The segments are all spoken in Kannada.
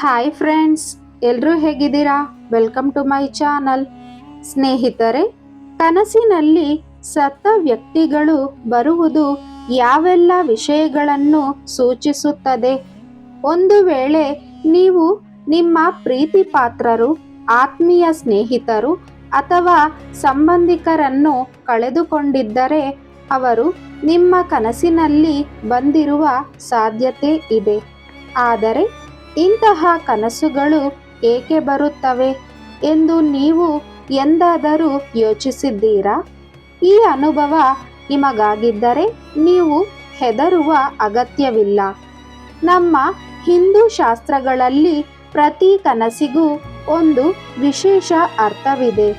ಹಾಯ್ ಫ್ರೆಂಡ್ಸ್ ಎಲ್ಲರೂ ಹೇಗಿದ್ದೀರಾ? ವೆಲ್ಕಮ್ ಟು ಮೈ ಚಾನಲ್ ಸ್ನೇಹಿತರೆ, ಕನಸಿನಲ್ಲಿ ಸತ್ತ ವ್ಯಕ್ತಿಗಳು ಬರುವುದು ಯಾವೆಲ್ಲ ವಿಷಯಗಳನ್ನು ಸೂಚಿಸುತ್ತದೆ? ಒಂದು ವೇಳೆ ನೀವು ನಿಮ್ಮ ಪ್ರೀತಿ ಪಾತ್ರರು, ಆತ್ಮೀಯ ಸ್ನೇಹಿತರು ಅಥವಾ ಸಂಬಂಧಿಕರನ್ನು ಕಳೆದುಕೊಂಡಿದ್ದರೆ ಅವರು ನಿಮ್ಮ ಕನಸಿನಲ್ಲಿ ಬಂದಿರುವ ಸಾಧ್ಯತೆ ಇದೆ. ಆದರೆ ಇಂತಹ ಕನಸುಗಳು ಏಕೆ ಬರುತ್ತವೆ ಎಂದು ನೀವು ಎಂದಾದರೂ ಯೋಚಿಸಿದ್ದೀರಾ? ಈ ಅನುಭವ ನಿಮಗಾಗಿದ್ದರೆ ನೀವು ಹೆದರುವ ಅಗತ್ಯವಿಲ್ಲ. ನಮ್ಮ ಹಿಂದೂ ಶಾಸ್ತ್ರಗಳಲ್ಲಿ ಪ್ರತಿ ಕನಸಿಗೂ ಒಂದು ವಿಶೇಷ ಅರ್ಥವಿದೆ.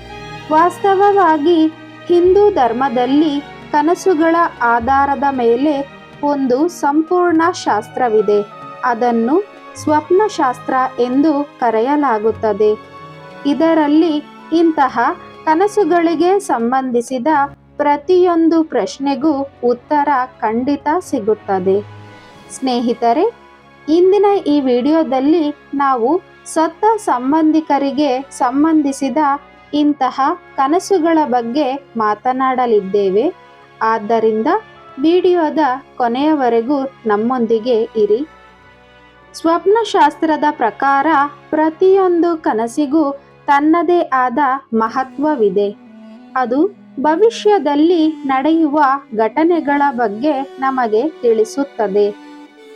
ವಾಸ್ತವವಾಗಿ ಹಿಂದೂ ಧರ್ಮದಲ್ಲಿ ಕನಸುಗಳ ಆಧಾರದ ಮೇಲೆ ಒಂದು ಸಂಪೂರ್ಣ ಶಾಸ್ತ್ರವಿದೆ. ಅದನ್ನು ಸ್ವಪ್ನಶಾಸ್ತ್ರ ಎಂದು ಕರೆಯಲಾಗುತ್ತದೆ. ಇದರಲ್ಲಿ ಇಂತಹ ಕನಸುಗಳಿಗೆ ಸಂಬಂಧಿಸಿದ ಪ್ರತಿಯೊಂದು ಪ್ರಶ್ನೆಗೂ ಉತ್ತರ ಖಂಡಿತ ಸಿಗುತ್ತದೆ. ಸ್ನೇಹಿತರೆ, ಇಂದಿನ ಈ ವಿಡಿಯೋದಲ್ಲಿ ನಾವು ಸತ್ತ ಸಂಬಂಧಿಕರಿಗೆ ಸಂಬಂಧಿಸಿದ ಇಂತಹ ಕನಸುಗಳ ಬಗ್ಗೆ ಮಾತನಾಡಲಿದ್ದೇವೆ. ಆದ್ದರಿಂದ ವಿಡಿಯೋದ ಕೊನೆಯವರೆಗೂ ನಮ್ಮೊಂದಿಗೆ ಇರಿ. ಸ್ವಪ್ನಶಾಸ್ತ್ರದ ಪ್ರಕಾರ ಪ್ರತಿಯೊಂದು ಕನಸಿಗೂ ತನ್ನದೇ ಆದ ಮಹತ್ವವಿದೆ. ಅದು ಭವಿಷ್ಯದಲ್ಲಿ ನಡೆಯುವ ಘಟನೆಗಳ ಬಗ್ಗೆ ನಮಗೆ ತಿಳಿಸುತ್ತದೆ.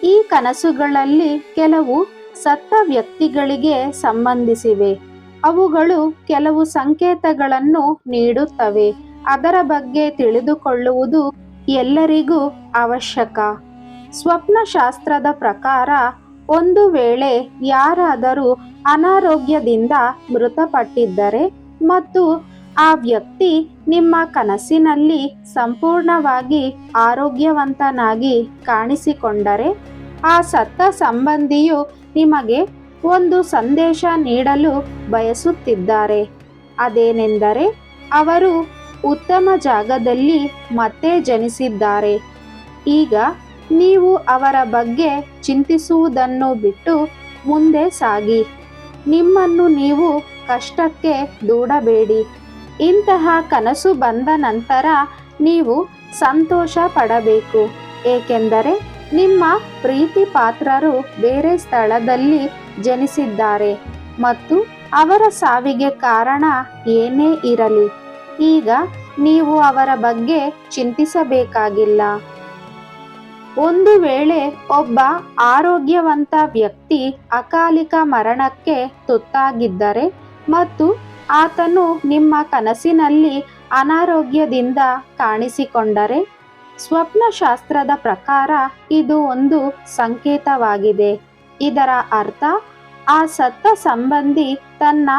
ಈ ಕನಸುಗಳಲ್ಲಿ ಕೆಲವು ಸತ್ತ ವ್ಯಕ್ತಿಗಳಿಗೆ ಸಂಬಂಧಿಸಿವೆ. ಅವುಗಳು ಕೆಲವು ಸಂಕೇತಗಳನ್ನು ನೀಡುತ್ತವೆ. ಅದರ ಬಗ್ಗೆ ತಿಳಿದುಕೊಳ್ಳುವುದು ಎಲ್ಲರಿಗೂ ಅವಶ್ಯಕ. ಸ್ವಪ್ನಶಾಸ್ತ್ರದ ಪ್ರಕಾರ ಒಂದು ವೇಳೆ ಯಾರಾದರೂ ಅನಾರೋಗ್ಯದಿಂದ ಮೃತಪಟ್ಟಿದ್ದರೆ ಮತ್ತು ಆ ವ್ಯಕ್ತಿ ನಿಮ್ಮ ಕನಸಿನಲ್ಲಿ ಸಂಪೂರ್ಣವಾಗಿ ಆರೋಗ್ಯವಂತನಾಗಿ ಕಾಣಿಸಿಕೊಂಡರೆ, ಆ ಸತ್ತ ಸಂಬಂಧಿಯು ನಿಮಗೆ ಒಂದು ಸಂದೇಶ ನೀಡಲು ಬಯಸುತ್ತಿದ್ದಾರೆ. ಅದೇನೆಂದರೆ, ಅವರು ಉತ್ತಮ ಜಾಗದಲ್ಲಿ ಮತ್ತೆ ಜನಿಸಿದ್ದಾರೆ. ಈಗ ನೀವು ಅವರ ಬಗ್ಗೆ ಚಿಂತಿಸುವುದನ್ನು ಬಿಟ್ಟು ಮುಂದೆ ಸಾಗಿ. ನಿಮ್ಮನ್ನು ನೀವು ಕಷ್ಟಕ್ಕೆ ದೂಡಬೇಡಿ. ಇಂತಹ ಕನಸು ಬಂದ ನಂತರ ನೀವು ಸಂತೋಷ ಪಡಬೇಕು ಏಕೆಂದರೆ ನಿಮ್ಮ ಪ್ರೀತಿ ಪಾತ್ರರು ಬೇರೆ ಸ್ಥಳದಲ್ಲಿ ಜನಿಸಿದ್ದಾರೆ ಮತ್ತು ಅವರ ಸಾವಿಗೆ ಕಾರಣ ಏನೇ ಇರಲಿ. ಈಗ ನೀವು ಅವರ ಬಗ್ಗೆ ಚಿಂತಿಸಬೇಕಾಗಿಲ್ಲ. ಒಂದು ವೇಳೆ ಒಬ್ಬ ಆರೋಗ್ಯವಂತ ವ್ಯಕ್ತಿ ಅಕಾಲಿಕ ಮರಣಕ್ಕೆ ತುತ್ತಾಗಿದ್ದರೆ ಮತ್ತು ಆತನು ನಿಮ್ಮ ಕನಸಿನಲ್ಲಿ ಅನಾರೋಗ್ಯದಿಂದ ಕಾಣಿಸಿಕೊಂಡರೆ, ಸ್ವಪ್ನಶಾಸ್ತ್ರದ ಪ್ರಕಾರ ಇದು ಒಂದು ಸಂಕೇತವಾಗಿದೆ. ಇದರ ಅರ್ಥ, ಆ ಸತ್ತ ಸಂಬಂಧಿ ತನ್ನ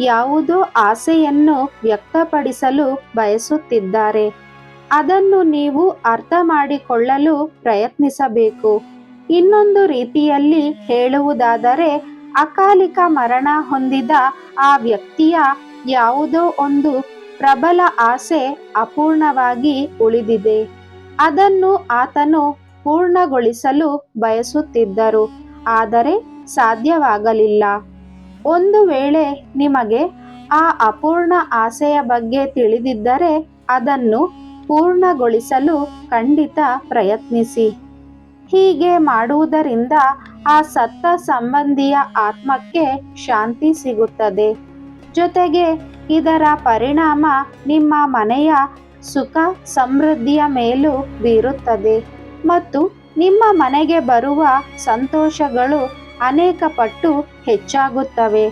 ಯಾವುದೋ ಆಸೆಯನ್ನು ವ್ಯಕ್ತಪಡಿಸಲು ಬಯಸುತ್ತಿದ್ದಾರೆ. ಅದನ್ನು ನೀವು ಅರ್ಥ ಮಾಡಿಕೊಳ್ಳಲು ಪ್ರಯತ್ನಿಸಬೇಕು. ಇನ್ನೊಂದು ರೀತಿಯಲ್ಲಿ ಹೇಳುವುದಾದರೆ, ಅಕಾಲಿಕ ಮರಣ ಹೊಂದಿದ ಆ ವ್ಯಕ್ತಿಯ ಯಾವುದೋ ಒಂದು ಪ್ರಬಲ ಆಸೆ ಅಪೂರ್ಣವಾಗಿ ಉಳಿದಿದೆ. ಅದನ್ನು ಆತನು ಪೂರ್ಣಗೊಳಿಸಲು ಬಯಸುತ್ತಿದ್ದರು, ಆದರೆ ಸಾಧ್ಯವಾಗಲಿಲ್ಲ. ಒಂದು ವೇಳೆ ನಿಮಗೆ ಆ ಅಪೂರ್ಣ ಆಸೆಯ ಬಗ್ಗೆ ತಿಳಿದಿದ್ದರೆ, ಅದನ್ನು ಪೂರ್ಣಗೊಳಿಸಲು ಖಂಡಿತ ಪ್ರಯತ್ನಿಸಿ. ಹೀಗೆ ಮಾಡುವುದರಿಂದ ಆ ಸತ್ತ ಸಂಬಂಧಿಯ ಆತ್ಮಕ್ಕೆ ಶಾಂತಿ ಸಿಗುತ್ತದೆ. ಜೊತೆಗೆ ಇದರ ಪರಿಣಾಮ ನಿಮ್ಮ ಮನೆಯ ಸುಖ ಸಮೃದ್ಧಿಯ ಮೇಲೂ ಬೀರುತ್ತದೆ ಮತ್ತು ನಿಮ್ಮ ಮನೆಗೆ ಬರುವ ಸಂತೋಷಗಳು ಅನೇಕ ಪಟ್ಟು ಹೆಚ್ಚಾಗುತ್ತವೆ.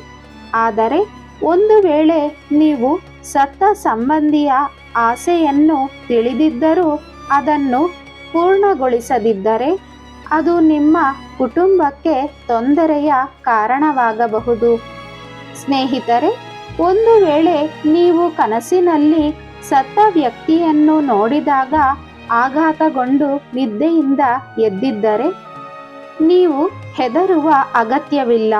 ಆದರೆ ಒಂದು ವೇಳೆ ನೀವು ಸತ್ತ ಸಂಬಂಧಿಯ ಆಸೆಯನ್ನು ತಿಳಿದಿದ್ದರೂ ಅದನ್ನು ಪೂರ್ಣಗೊಳಿಸದಿದ್ದರೆ ಅದು ನಿಮ್ಮ ಕುಟುಂಬಕ್ಕೆ ತೊಂದರೆಯ ಕಾರಣವಾಗಬಹುದು. ಸ್ನೇಹಿತರೆ, ಒಂದು ವೇಳೆ ನೀವು ಕನಸಿನಲ್ಲಿ ಸತ್ತ ವ್ಯಕ್ತಿಯನ್ನು ನೋಡಿದಾಗ ಆಘಾತಗೊಂಡು ನಿದ್ದೆಯಿಂದ ಎದ್ದಿದ್ದರೆ ನೀವು ಹೆದರುವ ಅಗತ್ಯವಿಲ್ಲ.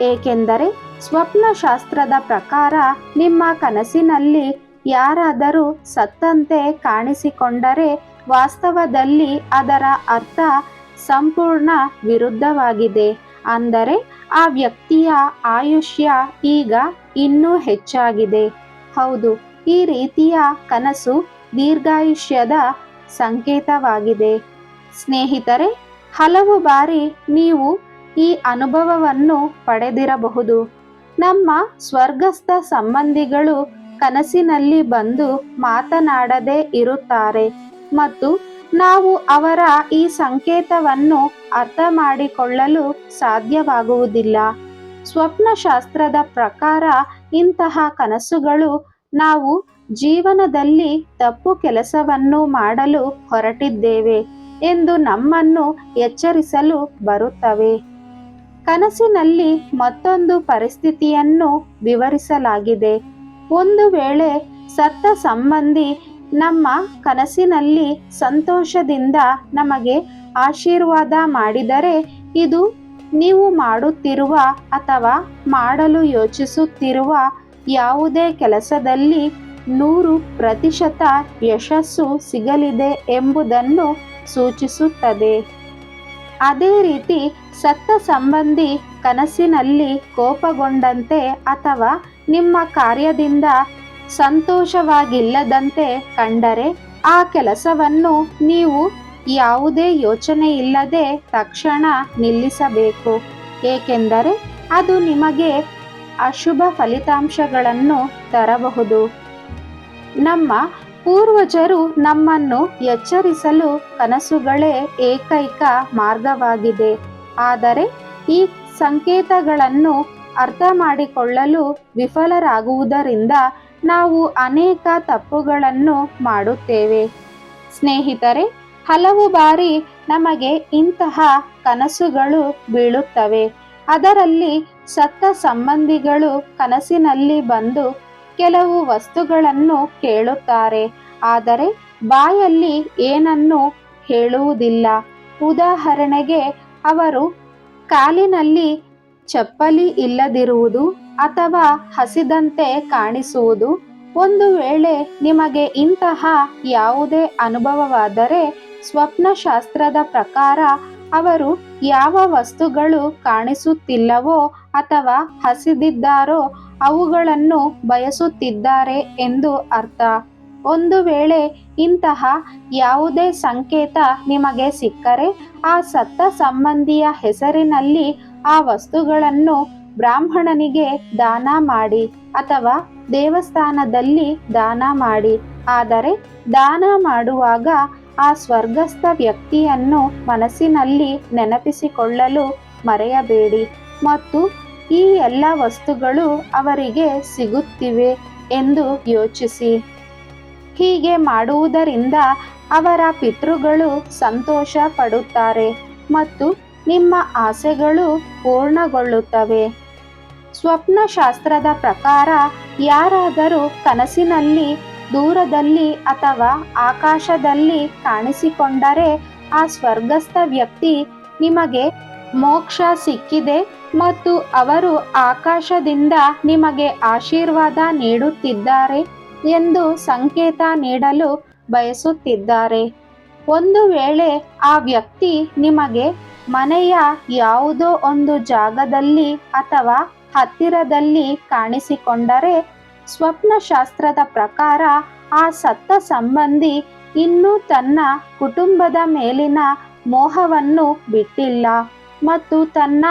ಏಕೆಂದರೆ ಸ್ವಪ್ನಶಾಸ್ತ್ರದ ಪ್ರಕಾರ ನಿಮ್ಮ ಕನಸಿನಲ್ಲಿ ಯಾರಾದರೂ ಸತ್ತಂತೆ ಕಾಣಿಸಿಕೊಂಡರೆ ವಾಸ್ತವದಲ್ಲಿ ಅದರ ಅರ್ಥ ಸಂಪೂರ್ಣ ವಿರುದ್ಧವಾಗಿದೆ. ಅಂದರೆ ಆ ವ್ಯಕ್ತಿಯ ಆಯುಷ್ಯ ಈಗ ಇನ್ನೂ ಹೆಚ್ಚಾಗಿದೆ. ಹೌದು, ಈ ರೀತಿಯ ಕನಸು ದೀರ್ಘಾಯುಷ್ಯದ ಸಂಕೇತವಾಗಿದೆ. ಸ್ನೇಹಿತರೆ, ಹಲವು ಬಾರಿ ನೀವು ಈ ಅನುಭವವನ್ನು ಪಡೆದಿರಬಹುದು. ನಮ್ಮ ಸ್ವರ್ಗಸ್ಥ ಸಂಬಂಧಿಗಳು ಕನಸಿನಲ್ಲಿ ಬಂದು ಮಾತನಾಡದೇ ಇರುತ್ತಾರೆ ಮತ್ತು ನಾವು ಅವರ ಈ ಸಂಕೇತವನ್ನು ಅರ್ಥ ಮಾಡಿಕೊಳ್ಳಲು ಸಾಧ್ಯವಾಗುವುದಿಲ್ಲ. ಸ್ವಪ್ನಶಾಸ್ತ್ರದ ಪ್ರಕಾರ ಇಂತಹ ಕನಸುಗಳು ನಾವು ಜೀವನದಲ್ಲಿ ತಪ್ಪು ಕೆಲಸವನ್ನು ಮಾಡಲು ಹೊರಟಿದ್ದೇವೆ ಎಂದು ನಮ್ಮನ್ನು ಎಚ್ಚರಿಸಲು ಬರುತ್ತವೆ. ಕನಸಿನಲ್ಲಿ ಮತ್ತೊಂದು ಪರಿಸ್ಥಿತಿಯನ್ನು ವಿವರಿಸಲಾಗಿದೆ. ಒಂದು ವೇಳೆ ಸತ್ತ ಸಂಬಂಧಿ ನಮ್ಮ ಕನಸಿನಲ್ಲಿ ಸಂತೋಷದಿಂದ ನಮಗೆ ಆಶೀರ್ವಾದ ಮಾಡಿದರೆ ಇದು ನೀವು ಮಾಡುತ್ತಿರುವ ಅಥವಾ ಮಾಡಲು ಯೋಚಿಸುತ್ತಿರುವ ಯಾವುದೇ ಕೆಲಸದಲ್ಲಿ ನೂರು ಪ್ರತಿಶತ ಯಶಸ್ಸು ಸಿಗಲಿದೆ ಎಂಬುದನ್ನು ಸೂಚಿಸುತ್ತದೆ. ಅದೇ ರೀತಿ ಸತ್ತ ಸಂಬಂಧಿ ಕನಸಿನಲ್ಲಿ ಕೋಪಗೊಂಡಂತೆ ಅಥವಾ ನಿಮ್ಮ ಕಾರ್ಯದಿಂದ ಸಂತೋಷವಾಗಿಲ್ಲದಂತೆ ಕಂಡರೆ ಆ ಕೆಲಸವನ್ನು ನೀವು ಯಾವುದೇ ಯೋಚನೆ ಇಲ್ಲದೆ ತಕ್ಷಣ ನಿಲ್ಲಿಸಬೇಕು. ಏಕೆಂದರೆ ಅದು ನಿಮಗೆ ಅಶುಭ ಫಲಿತಾಂಶಗಳನ್ನು ತರಬಹುದು. ನಮ್ಮ ಪೂರ್ವಜರು ನಮ್ಮನ್ನು ಎಚ್ಚರಿಸಲು ಕನಸುಗಳೇ ಏಕೈಕ ಮಾರ್ಗವಾಗಿದೆ. ಆದರೆ ಈ ಸಂಕೇತಗಳನ್ನು ಅರ್ಥ ಮಾಡಿಕೊಳ್ಳಲು ವಿಫಲರಾಗುವುದರಿಂದ ನಾವು ಅನೇಕ ತಪ್ಪುಗಳನ್ನು ಮಾಡುತ್ತೇವೆ. ಸ್ನೇಹಿತರೆ, ಹಲವು ಬಾರಿ ನಮಗೆ ಇಂತಹ ಕನಸುಗಳು ಬೀಳುತ್ತವೆ. ಅದರಲ್ಲಿ ಸತ್ತ ಸಂಬಂಧಿಗಳು ಕನಸಿನಲ್ಲಿ ಬಂದು ಕೆಲವು ವಸ್ತುಗಳನ್ನು ಕೇಳುತ್ತಾರೆ. ಆದರೆ ಬಾಯಲ್ಲಿ ಏನನ್ನು ಹೇಳುವುದಿಲ್ಲ. ಉದಾಹರಣೆಗೆ, ಅವರು ಕಾಲಿನಲ್ಲಿ ಚಪ್ಪಲಿ ಇಲ್ಲದಿರುವುದು ಅಥವಾ ಹಸಿದಂತೆ ಕಾಣಿಸುವುದು. ಒಂದು ವೇಳೆ ನಿಮಗೆ ಇಂತಹ ಯಾವುದೇ ಅನುಭವವಾದರೆ ಸ್ವಪ್ನಶಾಸ್ತ್ರದ ಪ್ರಕಾರ ಅವರು ಯಾವ ವಸ್ತುಗಳು ಕಾಣಿಸುತ್ತಿಲ್ಲವೋ ಅಥವಾ ಹಸಿದಿದ್ದಾರೋ ಅವುಗಳನ್ನು ಬಯಸುತ್ತಿದ್ದಾರೆ ಎಂದು ಅರ್ಥ. ಒಂದು ವೇಳೆ ಇಂತಹ ಯಾವುದೇ ಸಂಕೇತ ನಿಮಗೆ ಸಿಕ್ಕರೆ, ಆ ಸತ್ತ ಸಂಬಂಧಿಯ ಹೆಸರಿನಲ್ಲಿ ಆ ವಸ್ತುಗಳನ್ನು ಬ್ರಾಹ್ಮಣನಿಗೆ ದಾನ ಮಾಡಿ ಅಥವಾ ದೇವಸ್ಥಾನದಲ್ಲಿ ದಾನ ಮಾಡಿ. ಆದರೆ ದಾನ ಮಾಡುವಾಗ ಆ ಸ್ವರ್ಗಸ್ಥ ವ್ಯಕ್ತಿಯನ್ನು ಮನಸ್ಸಿನಲ್ಲಿ ನೆನಪಿಸಿಕೊಳ್ಳಲು ಮರೆಯಬೇಡಿ. ಮತ್ತು ಈ ಎಲ್ಲ ವಸ್ತುಗಳು ಅವರಿಗೆ ಸಿಗುತ್ತಿವೆ ಎಂದು ಯೋಚಿಸಿ. ಹೀಗೆ ಮಾಡುವುದರಿಂದ ಅವರ ಪಿತೃಗಳು ಸಂತೋಷ ಪಡುತ್ತಾರೆ ಮತ್ತು ನಿಮ್ಮ ಆಸೆಗಳು ಪೂರ್ಣಗೊಳ್ಳುತ್ತವೆ. ಸ್ವಪ್ನಶಾಸ್ತ್ರದ ಪ್ರಕಾರ ಯಾರಾದರೂ ಕನಸಿನಲ್ಲಿ, ದೂರದಲ್ಲಿ ಅಥವಾ ಆಕಾಶದಲ್ಲಿ ಕಾಣಿಸಿಕೊಂಡರೆ ಆ ಸ್ವರ್ಗಸ್ಥ ವ್ಯಕ್ತಿ ನಿಮಗೆ ಮೋಕ್ಷ ಸಿಕ್ಕಿದೆ ಮತ್ತು ಅವರು ಆಕಾಶದಿಂದ ನಿಮಗೆ ಆಶೀರ್ವಾದ ನೀಡುತ್ತಿದ್ದಾರೆ ಎಂದು ಸಂಕೇತ ನೀಡಲು ಬಯಸುತ್ತಿದ್ದಾರೆ. ಒಂದು ವೇಳೆ ಆ ವ್ಯಕ್ತಿ ನಿಮಗೆ ಮನೆಯ ಯಾವುದೋ ಒಂದು ಜಾಗದಲ್ಲಿ ಅಥವಾ ಹತ್ತಿರದಲ್ಲಿ ಕಾಣಿಸಿಕೊಂಡರೆ ಸ್ವಪ್ನಶಾಸ್ತ್ರದ ಪ್ರಕಾರ ಆ ಸತ್ತ ಸಂಬಂಧಿ ಇನ್ನೂ ತನ್ನ ಕುಟುಂಬದ ಮೇಲಿನ ಮೋಹವನ್ನು ಬಿಟ್ಟಿಲ್ಲ ಮತ್ತು ತನ್ನ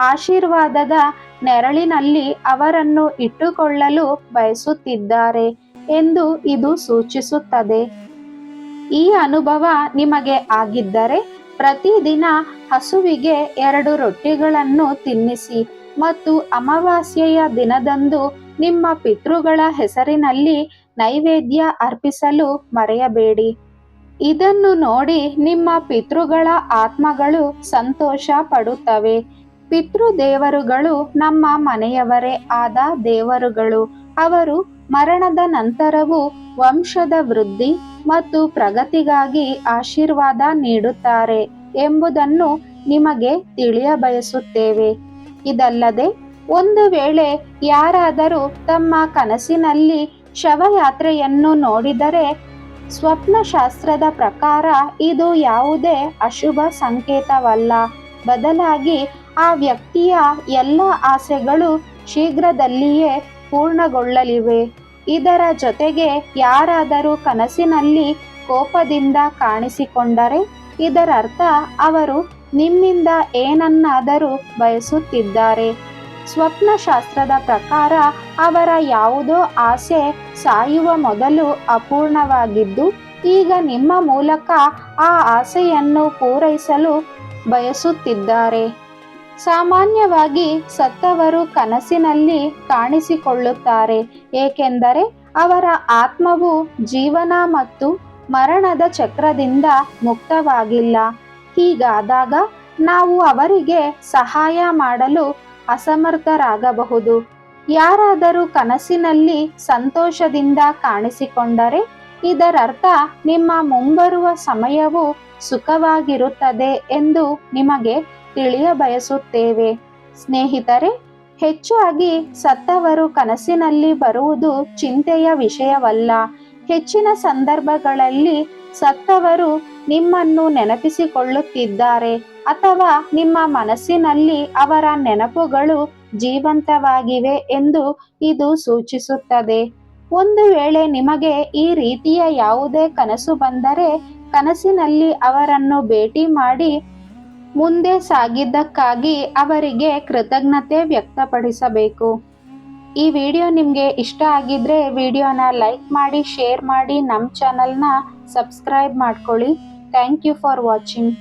ಆಶೀರ್ವಾದದ ನೆರಳಿನಲ್ಲಿ ಅವರನ್ನು ಇಟ್ಟುಕೊಳ್ಳಲು ಬಯಸುತ್ತಿದ್ದಾರೆ ಎಂದು ಇದು ಸೂಚಿಸುತ್ತದೆ. ಈ ಅನುಭವ ನಿಮಗೆ ಆಗಿದ್ದರೆ ಪ್ರತಿದಿನ ಹಸುವಿಗೆ ಎರಡು ರೊಟ್ಟಿಗಳನ್ನು ತಿನ್ನಿಸಿ ಮತ್ತು ಅಮಾವಾಸ್ಯೆಯ ದಿನದಂದು ನಿಮ್ಮ ಪಿತೃಗಳ ಹೆಸರಿನಲ್ಲಿ ನೈವೇದ್ಯ ಅರ್ಪಿಸಲು ಮರೆಯಬೇಡಿ. ಇದನ್ನು ನೋಡಿ ನಿಮ್ಮ ಪಿತೃಗಳ ಆತ್ಮಗಳು ಸಂತೋಷ ಪಡುತ್ತವೆ. ಪಿತೃದೇವರುಗಳು ನಮ್ಮ ಮನೆಯವರೇ ಆದ ದೇವರುಗಳು. ಅವರು ಮರಣದ ನಂತರವೂ ವಂಶದ ವೃದ್ಧಿ ಮತ್ತು ಪ್ರಗತಿಗಾಗಿ ಆಶೀರ್ವಾದ ನೀಡುತ್ತಾರೆ ಎಂಬುದನ್ನು ನಿಮಗೆ ತಿಳಿಯ ಬಯಸುತ್ತೇವೆ ಇದಲ್ಲದೆ, ಒಂದು ವೇಳೆ ಯಾರಾದರೂ ತಮ್ಮ ಕನಸಿನಲ್ಲಿ ಶವಯಾತ್ರೆಯನ್ನು ನೋಡಿದರೆ, ಸ್ವಪ್ನಶಾಸ್ತ್ರದ ಪ್ರಕಾರ ಇದು ಯಾವುದೇ ಅಶುಭ ಸಂಕೇತವಲ್ಲ. ಬದಲಾಗಿ, ಆ ವ್ಯಕ್ತಿಯ ಎಲ್ಲ ಆಸೆಗಳು ಶೀಘ್ರದಲ್ಲಿಯೇ ಪೂರ್ಣಗೊಳ್ಳಲಿವೆ. ಇದರ ಜೊತೆಗೆ ಯಾರಾದರೂ ಕನಸಿನಲ್ಲಿ ಕೋಪದಿಂದ ಕಾಣಿಸಿಕೊಂಡರೆ ಇದರರ್ಥ ಅವರು ನಿಮ್ಮಿಂದ ಏನನ್ನಾದರೂ ಬಯಸುತ್ತಿದ್ದಾರೆ. ಸ್ವಪ್ನಶಾಸ್ತ್ರದ ಪ್ರಕಾರ ಅವರ ಯಾವುದೋ ಆಸೆ ಸಾಯುವ ಮೊದಲು ಅಪೂರ್ಣವಾಗಿದ್ದು, ಈಗ ನಿಮ್ಮ ಮೂಲಕ ಆ ಆಸೆಯನ್ನು ಪೂರೈಸಲು ಬಯಸುತ್ತಿದ್ದಾರೆ. ಸಾಮಾನ್ಯವಾಗಿ ಸತ್ತವರು ಕನಸಿನಲ್ಲಿ ಕಾಣಿಸಿಕೊಳ್ಳುತ್ತಾರೆ, ಏಕೆಂದರೆ ಅವರ ಆತ್ಮವು ಜೀವನ ಮತ್ತು ಮರಣದ ಚಕ್ರದಿಂದ ಮುಕ್ತವಾಗಿಲ್ಲ. ಹೀಗಾದಾಗ ನಾವು ಅವರಿಗೆ ಸಹಾಯ ಮಾಡಲು ಅಸಮರ್ಥರಾಗಬಹುದು. ಯಾರಾದರೂ ಕನಸಿನಲ್ಲಿ ಸಂತೋಷದಿಂದ ಕಾಣಿಸಿಕೊಂಡರೆ, ಇದರರ್ಥ ನಿಮ್ಮ ಮುಂಬರುವ ಸಮಯವು ಸುಖವಾಗಿರುತ್ತದೆ ಎಂದು ನಿಮಗೆ ತಿಳಿಯಬಯಸುತ್ತೇವೆ. ಸ್ನೇಹಿತರೆ, ಹೆಚ್ಚಾಗಿ ಸತ್ತವರು ಕನಸಿನಲ್ಲಿ ಬರುವುದು ಚಿಂತೆಯ ವಿಷಯವಲ್ಲ. ಹೆಚ್ಚಿನ ಸಂದರ್ಭಗಳಲ್ಲಿ ಸತ್ತವರು ನಿಮ್ಮನ್ನು ನೆನಪಿಸಿಕೊಳ್ಳುತ್ತಿದ್ದಾರೆ ಅಥವಾ ನಿಮ್ಮ ಮನಸ್ಸಿನಲ್ಲಿ ಅವರ ನೆನಪುಗಳು ಜೀವಂತವಾಗಿವೆ ಎಂದು ಇದು ಸೂಚಿಸುತ್ತದೆ. ಒಂದು ವೇಳೆ ನಿಮಗೆ ಈ ರೀತಿಯ ಯಾವುದೇ ಕನಸು ಬಂದರೆ ಕನಸಿನಲ್ಲಿ ಅವರನ್ನು ಭೇಟಿ ಮಾಡಿ ಮುಂದೆ ಸಾಗಿದ್ದಕ್ಕಾಗಿ ಅವರಿಗೆ ಕೃತಜ್ಞತೆ ವ್ಯಕ್ತಪಡಿಸಬೇಕು. ಈ ವಿಡಿಯೋ ನಿಮಗೆ ಇಷ್ಟ ಆಗಿದ್ರೆ ವಿಡಿಯೋನ ಲೈಕ್ ಮಾಡಿ, ಶೇರ್ ಮಾಡಿ ನಮ್ಮ ಚಾನಲ್ನ ಸಬ್ಸ್ಕ್ರೈಬ್ ಮಾಡ್ಕೊಳ್ಳಿ. Thank you for watching.